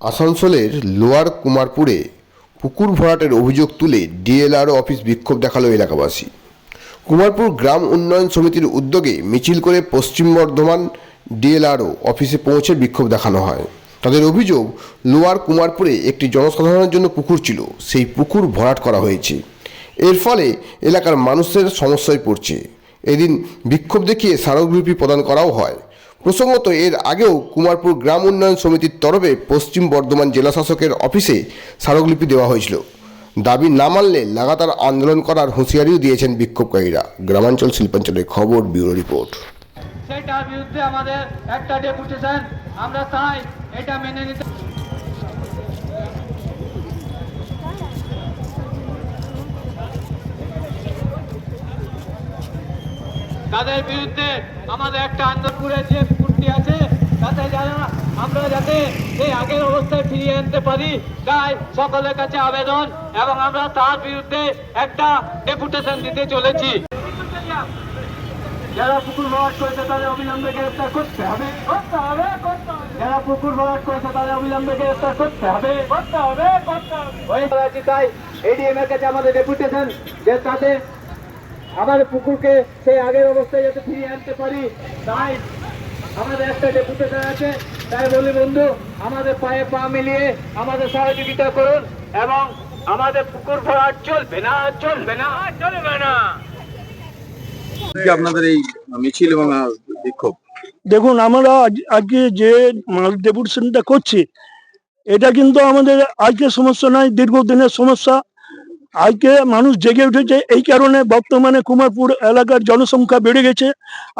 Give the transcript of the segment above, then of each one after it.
আসানসোলের লোয়ার কুমারপুরে পুকুর ভরাটের অভিযোগ তুলে ডিএলআরও অফিস বিক্ষোভ দেখাল এলাকাবাসী। কুমারপুর গ্রাম উন্নয়ন সমিতির উদ্যোগে মিছিল করে পশ্চিম বর্ধমান ডিএলআরও অফিসে পৌঁছে বিক্ষোভ দেখানো হয়। তাদের অভিযোগ, লোয়ার কুমারপুরে একটি জনসাধারণের জন্য পুকুর ছিল, সেই পুকুর ভরাট করা হয়েছে। এর ফলে এলাকার মানুষের সমস্যায় পড়ছে। এদিন বিক্ষোভ দেখিয়ে স্মারকলিপি প্রদান করাও হয়। প্রসঙ্গত এর আগেও কুমারপুর গ্রাম উন্নয়ন সমিতির তরফে পশ্চিম বর্ধমান জেলা শাসকের অফিসে স্মারকলিপি দেওয়া হয়েছিল। দাবি না মানলে লাগাতার আন্দোলন করার হুঁশিয়ারিও দিয়েছেন বিক্ষোভকারীরা। গ্রামাঞ্চল শিল্পাঞ্চলের খবর, ব্যুরো রিপোর্ট। সেটার বিরুদ্ধে আমাদের একটা ডেপুটেশন, আমরা চাই এটা মেনে নিতে। তাদের বিরুদ্ধে আমাদের একটা আন্দোলনের যে কুর্তি আছে তাতে যারা আমরা যাতে সেই আগের অবস্থায় ফিরিয়ে আনতে পারি তাই সকলের কাছে আবেদন এবং আমরা তার বিরুদ্ধে একটা ডেপুটেশন দিতে চলেছি। যারা পুকুর ভরাট করেছে তাদের অবিলম্বে গ্রেফতার করতে হবে। করতে হবে যারা পুকুর ভরাট করেছে তাদের অবিলম্বে গ্রেফতার করতে হবে। করতে হবে করতে হবে। তাই এডিএম এর কাছে আমাদের ডেপুটেশন যে তাতে আমাদের পুকুরকে সেই আগের অবস্থায় যাতে ফিরিয়ে আনতে পারি তাই আমাদের একটা ডেপুটেশন আছে তাই বলি বন্ধু আমাদের পায়ে পা মিলিয়ে আমাদের সহযোগিতা করুন এবং আমাদের পুকুর ভরাট চলবে না চলবে না চলবে না। আপনাদের এই মিছিল এবং বিক্ষোভ? দেখুন আমরা আজ- আজকে যে মাল ডেপুটেশনটা করছি এটা কিন্তু আমাদের আজকে সমস্যা নয় দীর্ঘদিনের সমস্যা। আজকে মানুষ জেগে উঠেছে, এই কারণে বর্তমানে কুমারপুর এলাকার জনসংখ্যা বেড়ে গেছে।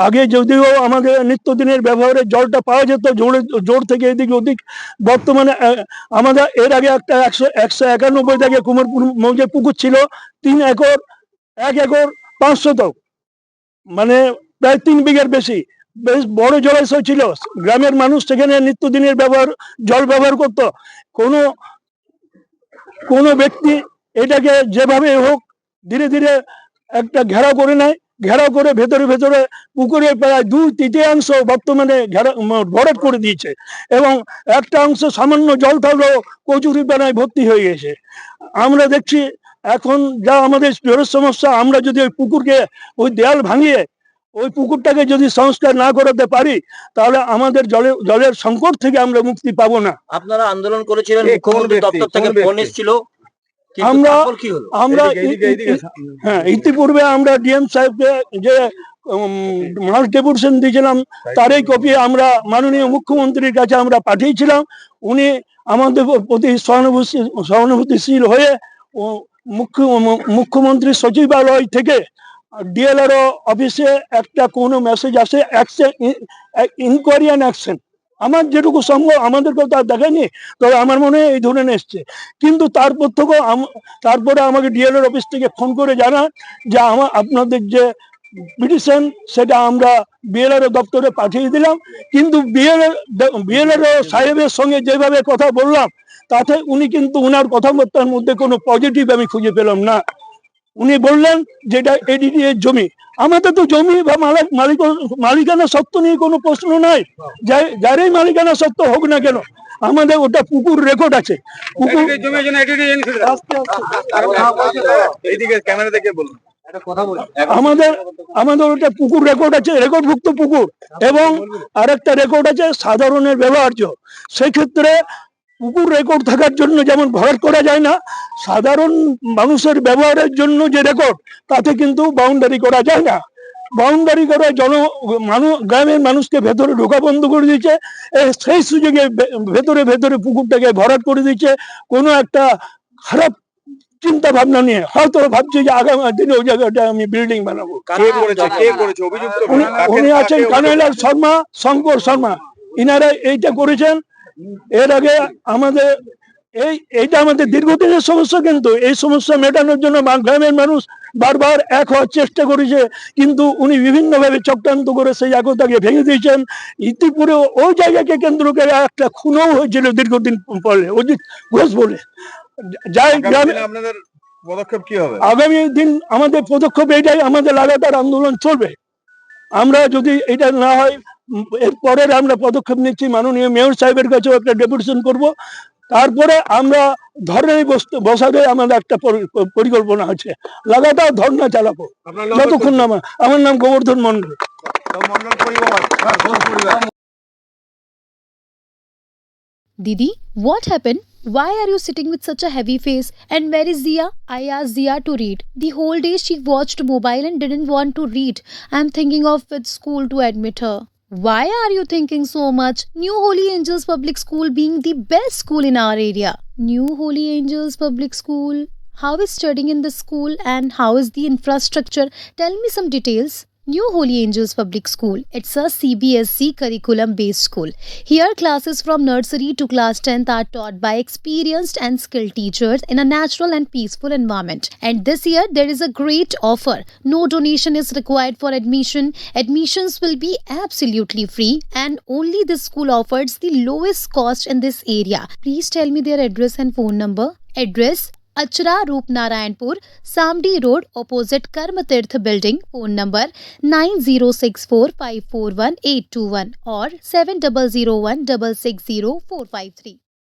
আগে যদিও আমাদের নিত্যদিনের ব্যবহারে জলটা পাওয়া যেত, জোরে জোর থেকে এদিক ওদিক, বর্তমানে আমাদের এর আগে একটা একশো একশো একানব্বই থেকে কুমারপুর মৌজে পুকুর ছিল, তিন একর, এক একর পাঁচ শতক মানে প্রায় তিন বিঘার বেশি। বেশ বড় জলাশয় ছিল। গ্রামের মানুষ সেখানে নিত্যদিনের ব্যবহার, জল ব্যবহার করত। কোনো কোনো ব্যক্তি এটাকে যেভাবে হোক ধীরে ধীরে একটা ঘেরাও করে নেয়। ঘেরাও করে ভেতরে ভেতরে পুকুরে প্রায় দুই তৃতীয়াংশ বর্তমানে ঘেরা উম, করে দিয়েছে এবং একটা অংশ সামান্য জল থাকলেও কচুরি পানায় ভর্তি হয়ে গেছে। আমরা দেখছি এখন যা আমাদের জলের সমস্যা আমরা যদি ওই পুকুরকে ওই দেয়াল ভাঙিয়ে ওই পুকুরটাকে যদি সংস্কার না করাতে পারি তাহলে আমাদের জলের জলের সংকট থেকে আমরা মুক্তি পাবো না। আপনারা আন্দোলন করেছিলেন কে, কোন মুখ্যমন্ত্রী দপ্তর থেকে ফোন এসেছিল। কিন্তু আমরা- আমরা হ্যাঁ ইতিপূর্বে আমরা ডিএম সাহেবকে যে মাস ডেপুটেশন দিয়েছিলাম তারই কপি আমরা মাননীয় মুখ্যমন্ত্রীর কাছে আমরা পাঠিয়েছিলাম। উনি আমাদের প্রতি সহানুভূতি সহানুভূতিশীল হয়ে ও মুখ্য মুখ্যমন্ত্রী সচিবালয় থেকে ডিএলআরও অফিসে একটা কোনো মেসেজ আসে অ্যাকশন ইনকোয়ারি অ্যান্ড অ্যাকশন আমার যেটুকু সম্ভব আমাদেরকে তো আর দেখায়নি তবে আমার মনে হয় এই ধরনের এসছে। কিন্তু তারপর থেকেও তারপরে আমাকে ডিএলআর অফিস থেকে ফোন করে জানান যে আমার, আপনাদের যে পিটিশন, সেটা আমরা বিএলআর দপ্তরে পাঠিয়ে দিলাম। কিন্তু বিএলআর বিএলআর সাহেবের সঙ্গে যেভাবে কথা বললাম, তাতে উনি কিন্তু উনার কথাবার্তার মধ্যে কোনো পজিটিভ আমি খুঁজে পেলাম না। উনি বললেন যেটা এডিডি এর জমি। আমাদের তো জমি বা মালিক মালিক মালিকানা সত্ত্ব নিয়ে কোনো প্রশ্ন নাই। যাই- যারই মালিকানা সত্ত্ব হোক না কেন আমাদের ওটা পুকুর রেকর্ড আছে। পুকুর আমাদের আমাদের ওটা পুকুর রেকর্ড আছে রেকর্ডভুক্ত পুকুর। এবং আরেকটা রেকর্ড আছে সাধারণের ব্যবহার্য। সেক্ষেত্রে পুকুর রেকর্ড থাকার জন্য যেমন ভরাট করা যায় না সাধারণ মানুষের ব্যবহারের জন্য যে রেকর্ড তাতে কিন্তু বাউন্ডারি করা যায় না। বাউন্ডারি করে জন মানুষ গ্রামের মানুষকে ভেতরে ঢোকা বন্ধ করে দিচ্ছে সেই সুযোগে ভেতরে ভেতরে পুকুরটাকে ভরাট করে দিচ্ছে কোনো একটা খারাপ চিন্তা ভাবনা নিয়ে হয়তো ভাবছে যে আগামী দিনে ওই জায়গাটা আমি বিল্ডিং বানাবো। কে করেছে? কে করেছে? অভিযুক্ত উনি উনি আছেন কানাইলাল শর্মা শঙ্কর শর্মা। ইনারা এইটা করেছেন এর আগে আমাদের এই এইটা আমাদের দীর্ঘদিনের সমস্যা কিন্তু এই সমস্যা মেটানোর জন্য গ্রামের মানুষ বারবার এক হওয়ার চেষ্টা করেছে কিন্তু উনি বিভিন্নভাবে চক্রান্ত করে সেই একতাকে ভেঙে দিয়েছেন। ইতিপুরে ওই জায়গাকে কেন্দ্র করে একটা খুনও হয়েছিল দীর্ঘদিন পরে অজিত ঘোষ বলে। যাই গ্রামে আপনাদের পদক্ষেপ কি হবে? আগামী দিন আমাদের পদক্ষেপ এটাই আমাদের লাগাতার আন্দোলন চলবে। আমরা যদি এটা না হয় এরপরের আমরা পদক্ষেপ নিচ্ছি মাননীয় মেয়র সাহেবের কাছেও একটা ডেপুটেশন করব তারপরে আমরা ধর্নায় বসতে বসাবে আমাদের একটা পরি- পরিকল্পনা আছে লাগাতার ধর্না চালাবো যতক্ষণ না আমার- নাম গোবর্ধন মন্ডল হ্যাঁ, Didi, what happened? Why are you sitting with such a heavy face? And where is Zia? I asked Zia to read. The whole day she watched mobile and didn't want to read. I'm thinking of which school to admit her. Why are you thinking so much? New Holy Angels Public School being the best school in our area. New Holy Angels Public School. How is studying in the school and how is the infrastructure? Tell me some details. New Holy Angels Public School. It's a CBSC curriculum based school. Here, classes from nursery to class 10th are taught by experienced and skilled teachers in a natural and peaceful environment. And this year, there is a great offer. No donation is required for admission. Admissions will be absolutely free, and only this school offers the lowest cost in this area. Please tell me their address and phone number. Address अचरा Rupnarayanpur, सामडी road opposite Karm Tirth building phone number nine zero six four five four one eight two one और seven double zero one double six zero four five three